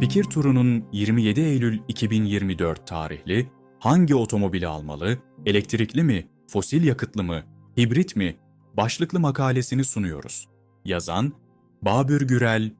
Fikir turunun 27 Eylül 2024 tarihli hangi otomobili almalı, elektrikli mi, fosil yakıtlı mı, hibrit mi başlıklı makalesini sunuyoruz. Yazan Babür Gürel,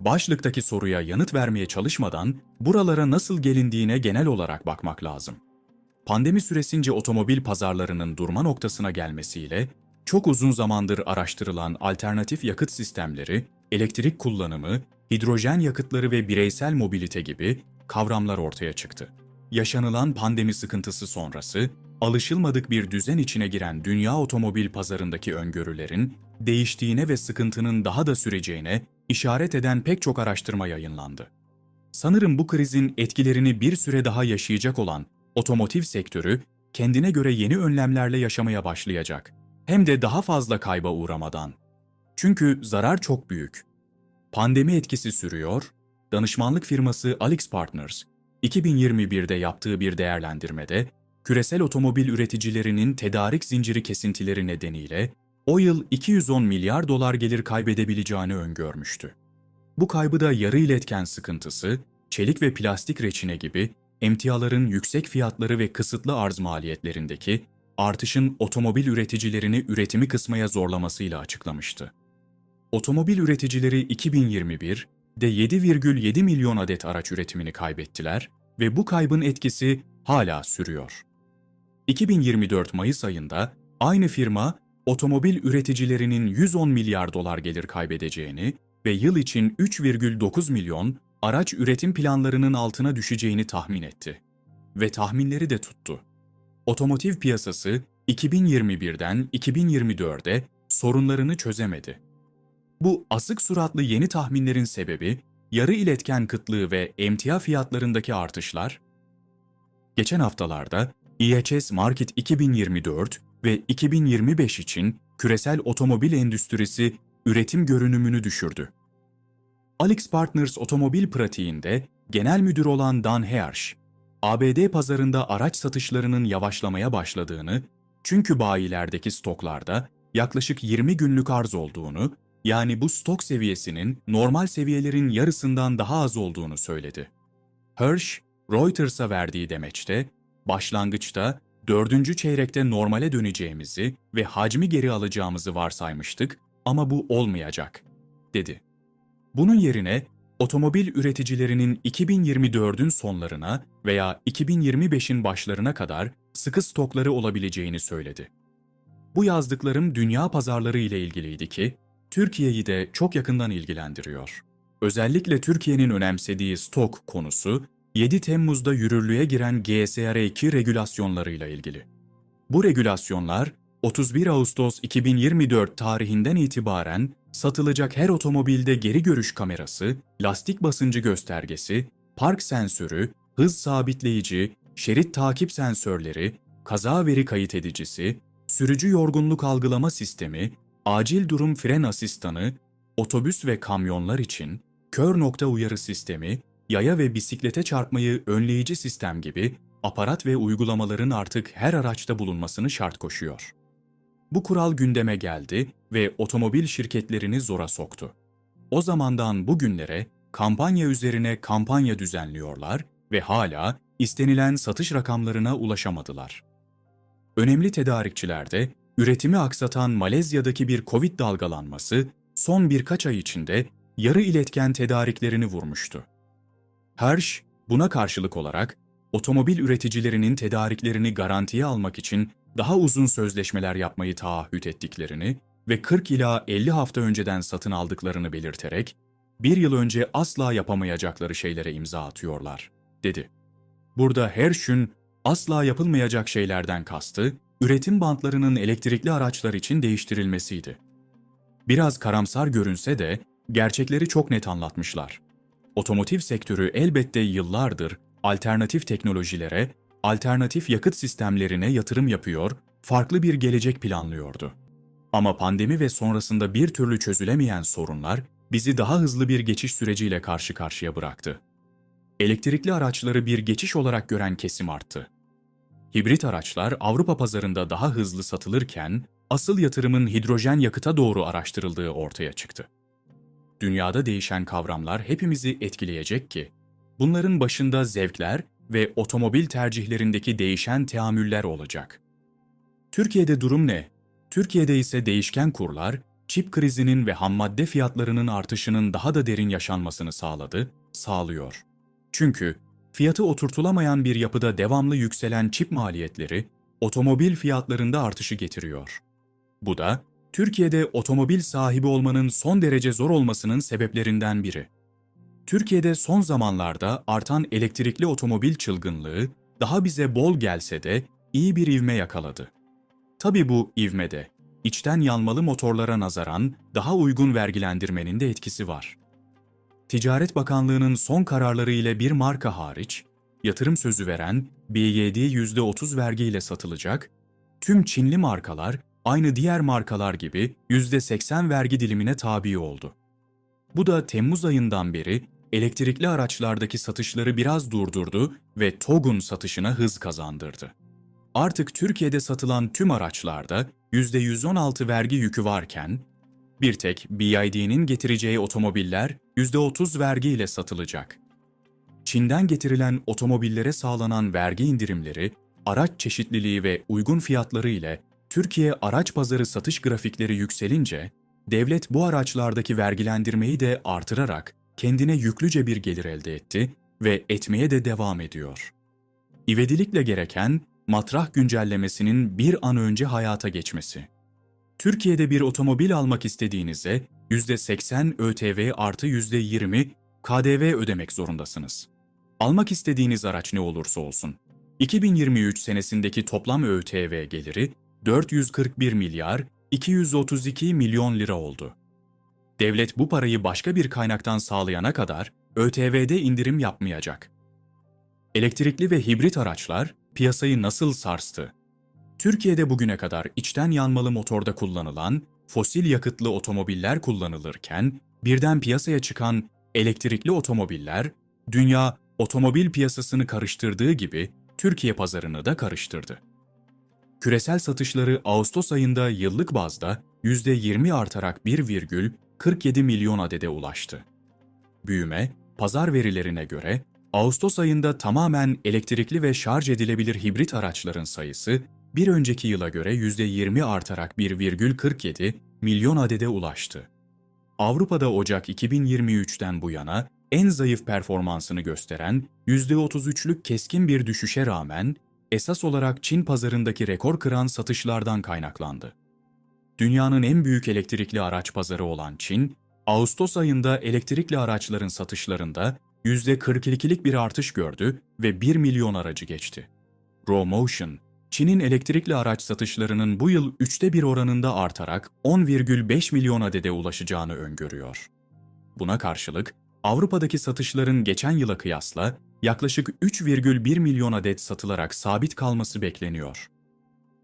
başlıktaki soruya yanıt vermeye çalışmadan buralara nasıl gelindiğine genel olarak bakmak lazım. Pandemi süresince otomobil pazarlarının durma noktasına gelmesiyle çok uzun zamandır araştırılan alternatif yakıt sistemleri, elektrik kullanımı, hidrojen yakıtları ve bireysel mobilite gibi kavramlar ortaya çıktı. Yaşanılan pandemi sıkıntısı sonrası, alışılmadık bir düzen içine giren dünya otomobil pazarındaki öngörülerin değiştiğine ve sıkıntının daha da süreceğine işaret eden pek çok araştırma yayınlandı. Sanırım bu krizin etkilerini bir süre daha yaşayacak olan otomotiv sektörü kendine göre yeni önlemlerle yaşamaya başlayacak. Hem de daha fazla kayba uğramadan. Çünkü zarar çok büyük. Pandemi etkisi sürüyor, danışmanlık firması Alex Partners, 2021'de yaptığı bir değerlendirmede, küresel otomobil üreticilerinin tedarik zinciri kesintileri nedeniyle o yıl 210 milyar dolar gelir kaybedebileceğini öngörmüştü. Bu kaybı da yarı iletken sıkıntısı, çelik ve plastik reçine gibi emtiaların yüksek fiyatları ve kısıtlı arz maliyetlerindeki artışın otomobil üreticilerini üretimi kısmaya zorlamasıyla açıklamıştı. Otomobil üreticileri 2021'de 7,7 milyon adet araç üretimini kaybettiler ve bu kaybın etkisi hala sürüyor. 2024 Mayıs ayında aynı firma otomobil üreticilerinin 110 milyar dolar gelir kaybedeceğini ve yıl için 3,9 milyon araç üretim planlarının altına düşeceğini tahmin etti. Ve tahminleri de tuttu. Otomotiv piyasası 2021'den 2024'e sorunlarını çözemedi. Bu asık suratlı yeni tahminlerin sebebi yarı iletken kıtlığı ve emtia fiyatlarındaki artışlar. Geçen haftalarda IHS Market 2024 ve 2025 için küresel otomobil endüstrisi üretim görünümünü düşürdü. Alex Partners otomobil pratiğinde genel müdür olan Dan Hersh, ABD pazarında araç satışlarının yavaşlamaya başladığını, çünkü bayilerdeki stoklarda yaklaşık 20 günlük arz olduğunu, yani bu stok seviyesinin normal seviyelerin yarısından daha az olduğunu söyledi. Hirsch, Reuters'a verdiği demeçte, başlangıçta dördüncü çeyrekte normale döneceğimizi ve hacmi geri alacağımızı varsaymıştık ama bu olmayacak, dedi. Bunun yerine otomobil üreticilerinin 2024'ün sonlarına veya 2025'in başlarına kadar sıkı stokları olabileceğini söyledi. Bu yazdıklarım dünya pazarları ile ilgiliydi ki, Türkiye'yi de çok yakından ilgilendiriyor. Özellikle Türkiye'nin önemsediği stok konusu, 7 Temmuz'da yürürlüğe giren GSR2 regülasyonlarıyla ilgili. Bu regülasyonlar, 31 Ağustos 2024 tarihinden itibaren satılacak her otomobilde geri görüş kamerası, lastik basıncı göstergesi, park sensörü, hız sabitleyici, şerit takip sensörleri, kaza veri kayıt edicisi, sürücü yorgunluk algılama sistemi, acil durum fren asistanı, otobüs ve kamyonlar için kör nokta uyarı sistemi, yaya ve bisiklete çarpmayı önleyici sistem gibi aparat ve uygulamaların artık her araçta bulunmasını şart koşuyor. Bu kural gündeme geldi ve otomobil şirketlerini zora soktu. O zamandan bugünlere kampanya üzerine kampanya düzenliyorlar ve hala istenilen satış rakamlarına ulaşamadılar. Önemli tedarikçilerde üretimi aksatan Malezya'daki bir Covid dalgalanması son birkaç ay içinde yarı iletken tedariklerini vurmuştu. Hersh, buna karşılık olarak otomobil üreticilerinin tedariklerini garantiye almak için daha uzun sözleşmeler yapmayı taahhüt ettiklerini ve 40 ila 50 hafta önceden satın aldıklarını belirterek, bir yıl önce asla yapamayacakları şeylere imza atıyorlar, dedi. Burada Hersh'ün asla yapılmayacak şeylerden kastı, üretim bantlarının elektrikli araçlar için değiştirilmesiydi. Biraz karamsar görünse de gerçekleri çok net anlatmışlar. Otomotiv sektörü elbette yıllardır alternatif teknolojilere, alternatif yakıt sistemlerine yatırım yapıyor, farklı bir gelecek planlıyordu. Ama pandemi ve sonrasında bir türlü çözülemeyen sorunlar bizi daha hızlı bir geçiş süreciyle karşı karşıya bıraktı. Elektrikli araçları bir geçiş olarak gören kesim arttı. Hibrit araçlar Avrupa pazarında daha hızlı satılırken asıl yatırımın hidrojen yakıta doğru araştırıldığı ortaya çıktı. dünyada değişen kavramlar hepimizi etkileyecek ki, bunların başında zevkler ve otomobil tercihlerindeki değişen teamüller olacak. Türkiye'de durum ne? Türkiye'de ise değişken kurlar, çip krizinin ve hammadde fiyatlarının artışının daha da derin yaşanmasını sağladı, sağlıyor. Çünkü fiyatı oturtulamayan bir yapıda devamlı yükselen çip maliyetleri, otomobil fiyatlarında artışı getiriyor. Bu da Türkiye'de otomobil sahibi olmanın son derece zor olmasının sebeplerinden biri. Türkiye'de son zamanlarda artan elektrikli otomobil çılgınlığı daha bize bol gelse de iyi bir ivme yakaladı. Tabi bu ivmede içten yanmalı motorlara nazaran daha uygun vergilendirmenin de etkisi var. Ticaret Bakanlığı'nın son kararları ile bir marka hariç, yatırım sözü veren BYD %30 vergiyle satılacak, tüm Çinli markalar aynı diğer markalar gibi %80 vergi dilimine tabi oldu. Bu da Temmuz ayından beri elektrikli araçlardaki satışları biraz durdurdu ve TOG'un satışına hız kazandırdı. Artık Türkiye'de satılan tüm araçlarda %116 vergi yükü varken, bir tek BYD'nin getireceği otomobiller %30 vergi ile satılacak. Çin'den getirilen otomobillere sağlanan vergi indirimleri, araç çeşitliliği ve uygun fiyatları ile Türkiye araç pazarı satış grafikleri yükselince, devlet bu araçlardaki vergilendirmeyi de artırarak kendine yüklüce bir gelir elde etti ve etmeye de devam ediyor. İvedilikle gereken matrah güncellemesinin bir an önce hayata geçmesi. Türkiye'de bir otomobil almak istediğinizde %80 ÖTV artı %20 KDV ödemek zorundasınız. Almak istediğiniz araç ne olursa olsun. 2023 senesindeki toplam ÖTV geliri 441 milyar 232 milyon lira oldu. Devlet bu parayı başka bir kaynaktan sağlayana kadar ÖTV'de indirim yapmayacak. Elektrikli ve hibrit araçlar piyasayı nasıl sarstı? Türkiye'de bugüne kadar içten yanmalı motorda kullanılan fosil yakıtlı otomobiller kullanılırken birden piyasaya çıkan elektrikli otomobiller dünya otomobil piyasasını karıştırdığı gibi Türkiye pazarını da karıştırdı. Küresel satışları Ağustos ayında yıllık bazda %20 artarak 1,47 milyon adede ulaştı. Büyüme, pazar verilerine göre Ağustos ayında tamamen elektrikli ve şarj edilebilir hibrit araçların sayısı bir önceki yıla göre %20 artarak 1,47 milyon adede ulaştı. Avrupa'da Ocak 2023'ten bu yana en zayıf performansını gösteren %33'lük keskin bir düşüşe rağmen esas olarak Çin pazarındaki rekor kıran satışlardan kaynaklandı. Dünyanın en büyük elektrikli araç pazarı olan Çin, Ağustos ayında elektrikli araçların satışlarında %42'lik bir artış gördü ve 1 milyon aracı geçti. Motion, Çin'in elektrikli araç satışlarının bu yıl üçte bir oranında artarak 10,5 milyon adede ulaşacağını öngörüyor. Buna karşılık Avrupa'daki satışların geçen yıla kıyasla yaklaşık 3,1 milyon adet satılarak sabit kalması bekleniyor.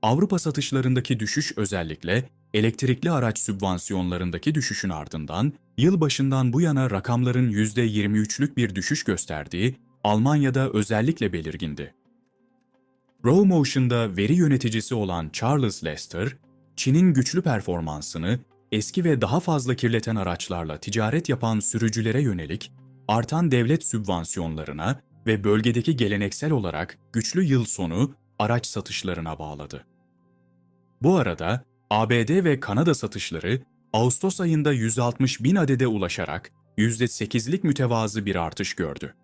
Avrupa satışlarındaki düşüş özellikle elektrikli araç sübvansiyonlarındaki düşüşün ardından yılbaşından bu yana rakamların %23'lük bir düşüş gösterdiği Almanya'da özellikle belirgindi. Motion'da veri yöneticisi olan Charles Lester, Çin'in güçlü performansını eski ve daha fazla kirleten araçlarla ticaret yapan sürücülere yönelik artan devlet sübvansiyonlarına ve bölgedeki geleneksel olarak güçlü yıl sonu araç satışlarına bağladı. Bu arada ABD ve Kanada satışları Ağustos ayında 160 bin adede ulaşarak %8'lik mütevazı bir artış gördü.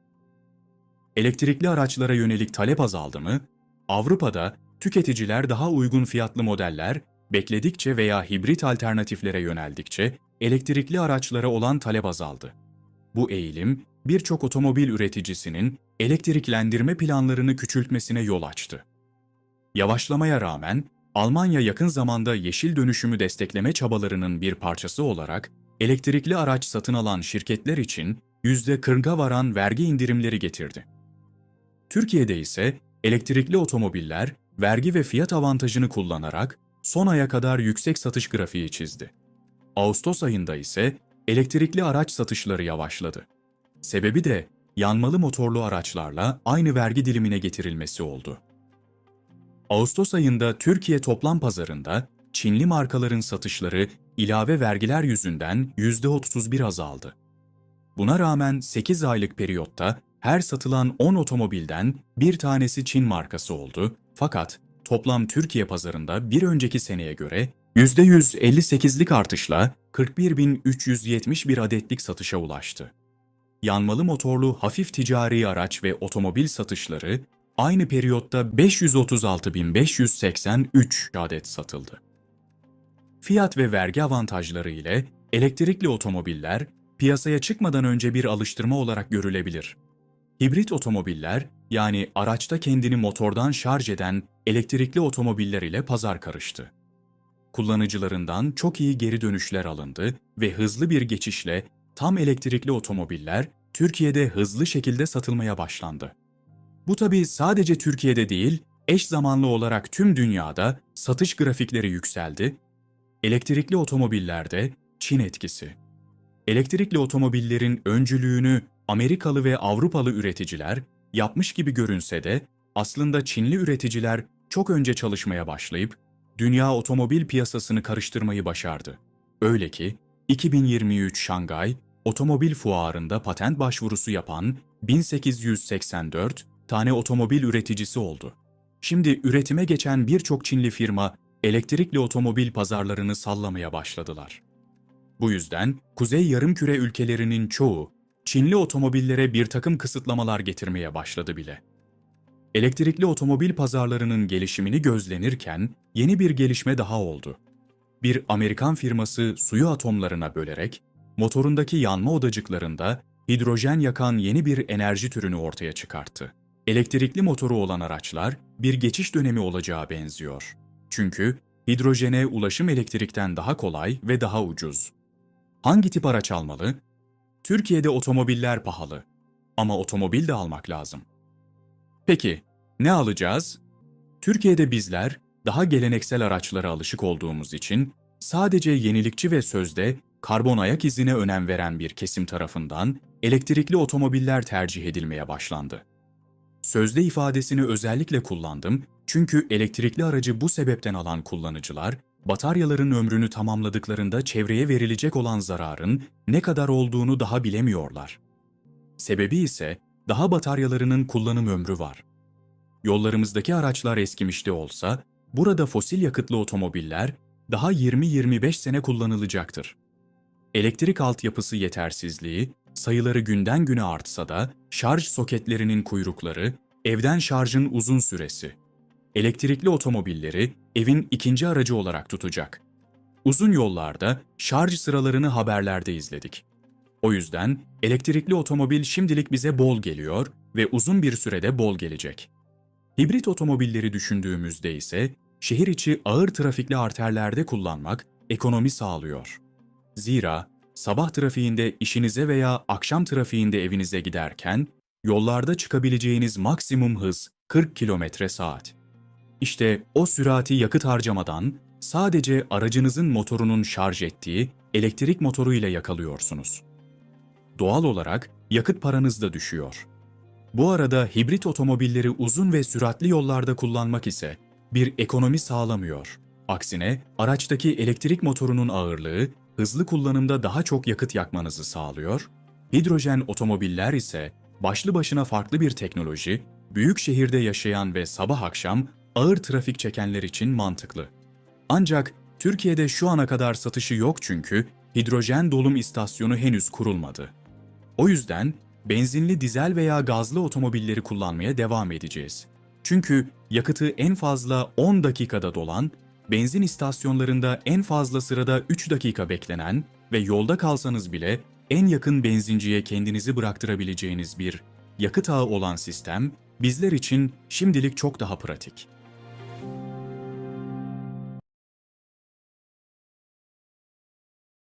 Elektrikli araçlara yönelik talep azaldı mı, Avrupa'da tüketiciler daha uygun fiyatlı modeller bekledikçe veya hibrit alternatiflere yöneldikçe elektrikli araçlara olan talep azaldı. Bu eğilim birçok otomobil üreticisinin elektriklendirme planlarını küçültmesine yol açtı. Yavaşlamaya rağmen Almanya yakın zamanda yeşil dönüşümü destekleme çabalarının bir parçası olarak elektrikli araç satın alan şirketler için %40'a varan vergi indirimleri getirdi. Türkiye'de ise elektrikli otomobiller vergi ve fiyat avantajını kullanarak son aya kadar yüksek satış grafiği çizdi. Ağustos ayında ise elektrikli araç satışları yavaşladı. Sebebi de yanmalı motorlu araçlarla aynı vergi dilimine getirilmesi oldu. Ağustos ayında Türkiye toplam pazarında Çinli markaların satışları ilave vergiler yüzünden %31 azaldı. Buna rağmen 8 aylık periyotta her satılan 10 otomobilden bir tanesi Çin markası oldu fakat toplam Türkiye pazarında bir önceki seneye göre %158'lik artışla 41.371 adetlik satışa ulaştı. Yanmalı motorlu hafif ticari araç ve otomobil satışları aynı periyotta 536.583 adet satıldı. Fiyat ve vergi avantajları ile elektrikli otomobiller piyasaya çıkmadan önce bir alıştırma olarak görülebilir. Hibrit otomobiller yani araçta kendini motordan şarj eden elektrikli otomobiller ile pazar karıştı. Kullanıcılarından çok iyi geri dönüşler alındı ve hızlı bir geçişle tam elektrikli otomobiller Türkiye'de hızlı şekilde satılmaya başlandı. Bu tabii sadece Türkiye'de değil, eş zamanlı olarak tüm dünyada satış grafikleri yükseldi. Elektrikli otomobillerde Çin etkisi. Elektrikli otomobillerin öncülüğünü Amerikalı ve Avrupalı üreticiler yapmış gibi görünse de aslında Çinli üreticiler çok önce çalışmaya başlayıp dünya otomobil piyasasını karıştırmayı başardı. Öyle ki 2023 Şangay Otomobil Fuarı'nda patent başvurusu yapan 1884 tane otomobil üreticisi oldu. Şimdi üretime geçen birçok Çinli firma elektrikli otomobil pazarlarını sallamaya başladılar. Bu yüzden Kuzey Yarımküre ülkelerinin çoğu Çinli otomobillere bir takım kısıtlamalar getirmeye başladı bile. Elektrikli otomobil pazarlarının gelişimini gözlenirken yeni bir gelişme daha oldu. Bir Amerikan firması suyu atomlarına bölerek motorundaki yanma odacıklarında hidrojen yakan yeni bir enerji türünü ortaya çıkarttı. Elektrikli motoru olan araçlar bir geçiş dönemi olacağı benziyor. Çünkü hidrojene ulaşım elektrikten daha kolay ve daha ucuz. Hangi tip araç almalı? Türkiye'de otomobiller pahalı ama otomobil de almak lazım. Peki, ne alacağız? Türkiye'de bizler daha geleneksel araçlara alışık olduğumuz için sadece yenilikçi ve sözde karbon ayak izine önem veren bir kesim tarafından elektrikli otomobiller tercih edilmeye başlandı. Sözde ifadesini özellikle kullandım çünkü elektrikli aracı bu sebepten alan kullanıcılar, bataryaların ömrünü tamamladıklarında çevreye verilecek olan zararın ne kadar olduğunu daha bilemiyorlar. Sebebi ise daha bataryalarının kullanım ömrü var. Yollarımızdaki araçlar eskimiş de olsa, burada fosil yakıtlı otomobiller daha 20-25 sene kullanılacaktır. Elektrik altyapısı yetersizliği, sayıları günden güne artsa da şarj soketlerinin kuyrukları, evden şarjın uzun süresi, elektrikli otomobilleri evin ikinci aracı olarak tutacak. Uzun yollarda şarj sıralarını haberlerde izledik. O yüzden elektrikli otomobil şimdilik bize bol geliyor ve uzun bir sürede bol gelecek. Hibrit otomobilleri düşündüğümüzde ise şehir içi ağır trafikli arterlerde kullanmak ekonomi sağlıyor. Zira sabah trafiğinde işinize veya akşam trafiğinde evinize giderken yollarda çıkabileceğiniz maksimum hız 40 km saat. İşte o sürati yakıt harcamadan sadece aracınızın motorunun şarj ettiği elektrik motoru ile yakalıyorsunuz. Doğal olarak yakıt paranız da düşüyor. Bu arada hibrit otomobilleri uzun ve süratli yollarda kullanmak ise bir ekonomi sağlamıyor. Aksine araçtaki elektrik motorunun ağırlığı hızlı kullanımda daha çok yakıt yakmanızı sağlıyor. Hidrojen otomobiller ise başlı başına farklı bir teknoloji, büyük şehirde yaşayan ve sabah akşam ağır trafik çekenler için mantıklı. Ancak Türkiye'de şu ana kadar satışı yok çünkü hidrojen dolum istasyonu henüz kurulmadı. O yüzden benzinli dizel veya gazlı otomobilleri kullanmaya devam edeceğiz. Çünkü yakıtı en fazla 10 dakikada dolan, benzin istasyonlarında en fazla sırada 3 dakika beklenen ve yolda kalsanız bile en yakın benzinciye kendinizi bıraktırabileceğiniz bir yakıt ağı olan sistem bizler için şimdilik çok daha pratik.